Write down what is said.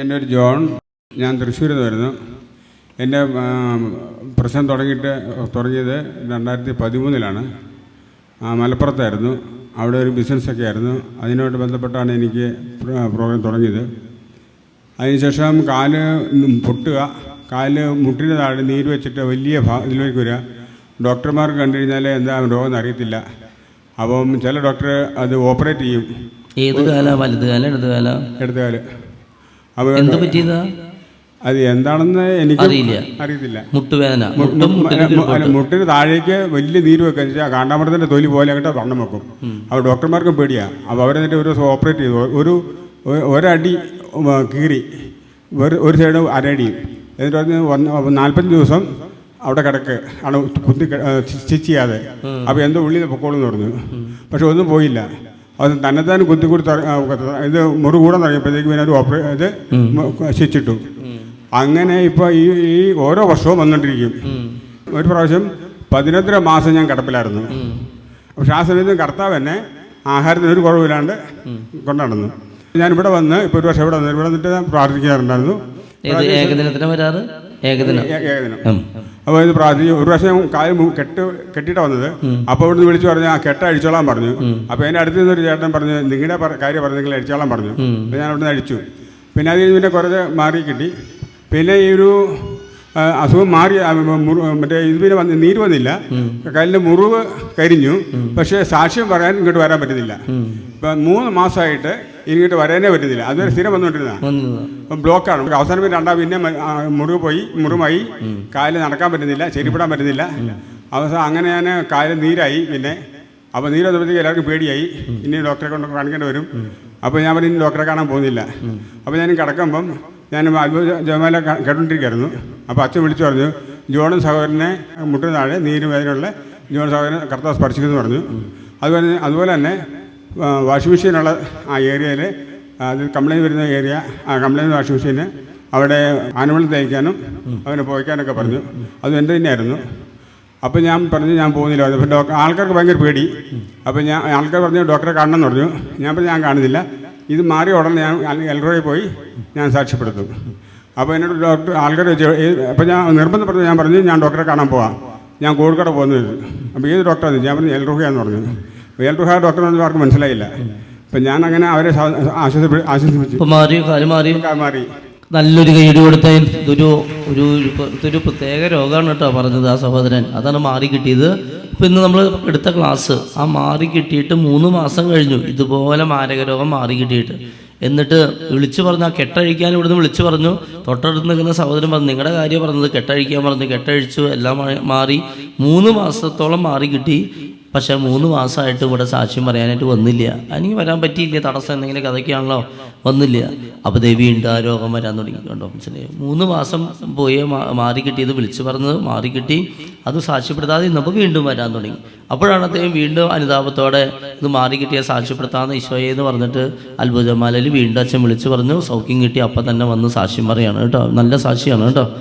എന്റെ ഒരു ജോൺ. ഞാൻ തൃശ്ശൂരിൽ നിന്ന് വരുന്നു. എന്റെ പ്രശ്നം തുടങ്ങിയിട്ട് തുടങ്ങിയത് രണ്ടായിരത്തി പതിമൂന്നിലാണ്. മലപ്പുറത്തായിരുന്നു. അവിടെ ഒരു ബിസിനസ്സൊക്കെ ആയിരുന്നു. അതിനോട് ബന്ധപ്പെട്ടാണ് എനിക്ക് പ്ര- പ്രോഗ്രാം തുടങ്ങിയത്. അതിനുശേഷം കാൽ പൊട്ടുക കാൽ മുട്ടിന് താഴെ നീര് വെച്ചിട്ട് വലിയ ഭാ ഇതിലേക്ക് വരിക. ഡോക്ടർമാർ കണ്ടു കഴിഞ്ഞാൽ എന്താ രോഗം അറിയത്തില്ല. അപ്പം ചില ഡോക്ടർ അത് ഓപ്പറേറ്റ് ചെയ്യും. ഏത് കാല? വലുത് കാല? ഇടത് കാല? എടുത്ത കാൽ. അപ്പോൾ എന്ത് പറ്റിയതാ? അത് എന്താണെന്ന് എനിക്ക് അറിയില്ല. അറിയത്തില്ല. മുട്ടുവേദന. മുട്ടിന് താഴേക്ക് വലിയ നീര് വെക്കുക. വെച്ചാൽ കാണ്ടാമൃതത്തിന്റെ തൊലി പോലെ അങ്ങോട്ട് വണ്ണം വെക്കും. അപ്പോൾ ഡോക്ടർമാർക്കും പേടിയാ. അപ്പോൾ അവരെന്നിട്ട് ഒരു ദിവസം ഓപ്പറേറ്റ് ചെയ്തു. ഒരു ഒരടി കീറി. ഒരു ഒരു സൈഡ് അരടി. എന്നിട്ട് പറഞ്ഞ് വന്ന് നാൽപ്പത്തഞ്ച് ദിവസം അവിടെ കിടക്ക്. ആണ് കുത്തി സ്റ്റിച്ച് ചെയ്യാതെ അപ്പോൾ എന്തോ ഉള്ളിൽ പൊക്കോളെന്ന് പറഞ്ഞു. പക്ഷെ ഒന്നും പോയില്ല. അത് തന്നെ കുത്തി കൂടി തൊട- ആ, ഇത് മുറി കൂടെ തുടങ്ങിയപ്പോഴത്തേക്ക് പിന്നെ ഒരു ഓപ്പറേ ഇത് ശിച്ചിട്ടു അങ്ങനെ ഇപ്പോൾ ഈ ഈ ഓരോ വർഷവും വന്നുകൊണ്ടിരിക്കും ഒരു പ്രാവശ്യം പതിനൊന്നര മാസം ഞാൻ കിടപ്പിലായിരുന്നു. പക്ഷെ ആ സമയത്ത് കർത്താവ് എന്നെ ആഹാരത്തിന് ഒരു കുറവില്ലാണ്ട് കൊണ്ടുനടന്നു. ഞാൻ ഇവിടെ വന്ന് ഇപ്പോൾ ഒരു വർഷം ഇവിടെ വന്നു ഇവിടെ വന്നിട്ട് ഞാൻ പ്രാർത്ഥിക്കാറുണ്ടായിരുന്നു. ഏത് ഏകദിനത്തിന് വരാറ്? ഏകദിനം. ഏകദിനം. അപ്പോൾ ഇത് പ്രാർത്ഥിച്ചു ഒരു പ്രാവശ്യം കാൽ കെട്ട് കെട്ടിയിട്ടാണ് വന്നത്. അപ്പോൾ ഇവിടുന്ന് വിളിച്ചു പറഞ്ഞു ആ കെട്ട അഴിച്ചോളാൻ പറഞ്ഞു. അപ്പോൾ എന്റെ അടുത്ത് നിന്നൊരു ചേട്ടൻ പറഞ്ഞു നിങ്ങളുടെ കാര്യം പറഞ്ഞു നിങ്ങൾ അഴിച്ചോളാൻ പറഞ്ഞു അപ്പോൾ ഞാൻ അവിടുന്ന് അടിച്ചു. പിന്നെ അതിൽ പിന്നെ കുറച്ച് മാറി കിട്ടി. പിന്നെ ഈ ഒരു അസുഖം മാറി മറ്റേ ഇത് പിന്നെ വന്ന് നീര് വന്നില്ല. കല്ലിന്റെ മുറിവ് കരിഞ്ഞു. പക്ഷേ സാക്ഷ്യം പറയാൻ ഇങ്ങോട്ട് വരാൻ പറ്റുന്നില്ല. ഇപ്പൊ മൂന്ന് മാസമായിട്ട് ഇങ്ങോട്ട് വരാനേ പറ്റുന്നില്ല അതുവരെ സ്ഥിരം. ഇപ്പം ബ്ലോക്കാണ്. നമുക്ക് അവസാനം പിന്നെ രണ്ടാം പിന്നെ മുറിവ് പോയി മുറിവായി. കാലിൽ നടക്കാൻ പറ്റുന്നില്ല ചെരിപ്പിടാൻ പറ്റുന്നില്ല. അവസാനം അങ്ങനെ ഞാൻ കാലിൽ നീരായി പിന്നെ. അപ്പോൾ നീര് വന്നപ്പോഴത്തേക്ക് എല്ലാവർക്കും പേടിയായി. ഇനി ഡോക്ടറെ കൊണ്ട് കാണിക്കേണ്ടി വരും. അപ്പോൾ ഞാൻ പറഞ്ഞു ഇനി ഡോക്ടറെ കാണാൻ പോകുന്നില്ല. അപ്പോൾ ഞാൻ കിടക്കുമ്പം ഞാൻ അത്ഭുത ജമാല കേട്ടോണ്ടിരിക്കുകയായിരുന്നു അപ്പോൾ അച്ഛൻ വിളിച്ചു പറഞ്ഞു ജോണൻ സഹോദരനെ മുട്ടിന് താഴെ നീര് വേദനയുള്ള ജോൺ സഹോദരൻ കർത്താവ് സ്പർശിക്കുന്നു പറഞ്ഞു. അതുപോലെ അതുപോലെ തന്നെ വാഷിംഗ് മെഷീനുള്ള ആ ഏരിയയിൽ അത് കംപ്ലൈന്റ് വരുന്ന ഏരിയ ആ കംപ്ലൈന്റ് വാഷിംഗ് മെഷീന് അവിടെ ആനുവൽ തയ്ക്കാനും അവനെ പോയിക്കാനൊക്കെ പറഞ്ഞു. അത് എന്റെ തന്നെയായിരുന്നു. അപ്പോൾ ഞാൻ പറഞ്ഞു ഞാൻ പോകുന്നില്ല. അപ്പോൾ ഡോക്ടർ ആൾക്കാർക്ക് ഭയങ്കര പേടി. അപ്പോൾ ഞാൻ ആൾക്കാർ പറഞ്ഞു ഡോക്ടറെ കാണണം എന്ന് പറഞ്ഞു. ഞാൻ പറഞ്ഞു ഞാൻ കാണുന്നില്ല. ഇത് മാറിയ ഉടനെ ഞാൻ എൽറോയിൽ പോയി ഞാൻ സാക്ഷ്യപ്പെടുത്തും. അപ്പോൾ എന്നോട് ഡോക്ടർ ആൾക്കാർ അപ്പോൾ ഞാൻ നിർബന്ധം പറഞ്ഞു ഞാൻ പറഞ്ഞു ഞാൻ ഡോക്ടറെ കാണാൻ പോവാം. ഞാൻ കോഴിക്കോട് പോകുന്നത്. അപ്പോൾ ഏത് ഡോക്ടറാണ് ഞാൻ പറഞ്ഞു എൽറോഹയാന്ന് പറഞ്ഞു. അപ്പോൾ എൽറുഹ ഡോക്ടർ എന്ന് ആർക്കും മനസ്സിലായില്ല. അപ്പം ഞാൻ അങ്ങനെ അവരെ ആശ്വസിപ്പിച്ചു. മാറിയോ കാൽ മാറി. നല്ലൊരു കൈയ്യടി കൊടുത്തതിൽ ഇതൊരു ഒരു ഇതൊരു പ്രത്യേക രോഗമാണ് കേട്ടോ പറഞ്ഞത് ആ സഹോദരൻ. അതാണ് മാറി കിട്ടിയത്. ഇപ്പം ഇന്ന് നമ്മൾ എടുത്ത ക്ലാസ് ആ മാറി കിട്ടിയിട്ട് മൂന്ന് മാസം കഴിഞ്ഞു. ഇതുപോലെ മാരക രോഗം മാറി കിട്ടിയിട്ട്. എന്നിട്ട് വിളിച്ചു പറഞ്ഞു ആ കെട്ടഴിക്കാൻ ഇവിടുന്ന് വിളിച്ചു പറഞ്ഞു. തൊട്ടടുത്ത് നിൽക്കുന്ന സഹോദരൻ പറഞ്ഞു നിങ്ങളുടെ കാര്യം പറഞ്ഞത് കെട്ടഴിക്കാൻ പറഞ്ഞു കെട്ടഴിച്ചു എല്ലാം മാറി. മൂന്ന് മാസത്തോളം മാറി കിട്ടി. പക്ഷെ മൂന്ന് മാസമായിട്ട് ഇവിടെ സാക്ഷ്യം പറയാനായിട്ട് വന്നില്ല. എനിക്ക് വരാൻ പറ്റിയില്ല. തടസ്സം എന്തെങ്കിലും കഥയ്ക്കാണല്ലോ? വന്നില്ല. അപ്പോൾ ദേവി ഉണ്ട് ആ രോഗം വരാൻ തുടങ്ങി കണ്ടോ? മനസ്സിലായി? മൂന്ന് മാസം പോയി മാറി കിട്ടിയത് വിളിച്ചു പറഞ്ഞത് മാറി കിട്ടി. അത് സാക്ഷ്യപ്പെടുത്താതെ ഇന്നപ്പോൾ വീണ്ടും വരാൻ തുടങ്ങി. അപ്പോഴാണ് അദ്ദേഹം വീണ്ടും അനുതാപത്തോടെ ഇത് മാറി കിട്ടിയ ഈശോയെ എന്ന് പറഞ്ഞിട്ട് അത്ഭുതമാലയിൽ വീണ്ടും അച്ഛൻ വിളിച്ചു പറഞ്ഞു സൗഖ്യം കിട്ടി അപ്പം തന്നെ വന്ന് സാക്ഷ്യം പറയാണ് കേട്ടോ. നല്ല സാക്ഷിയാണ് കേട്ടോ.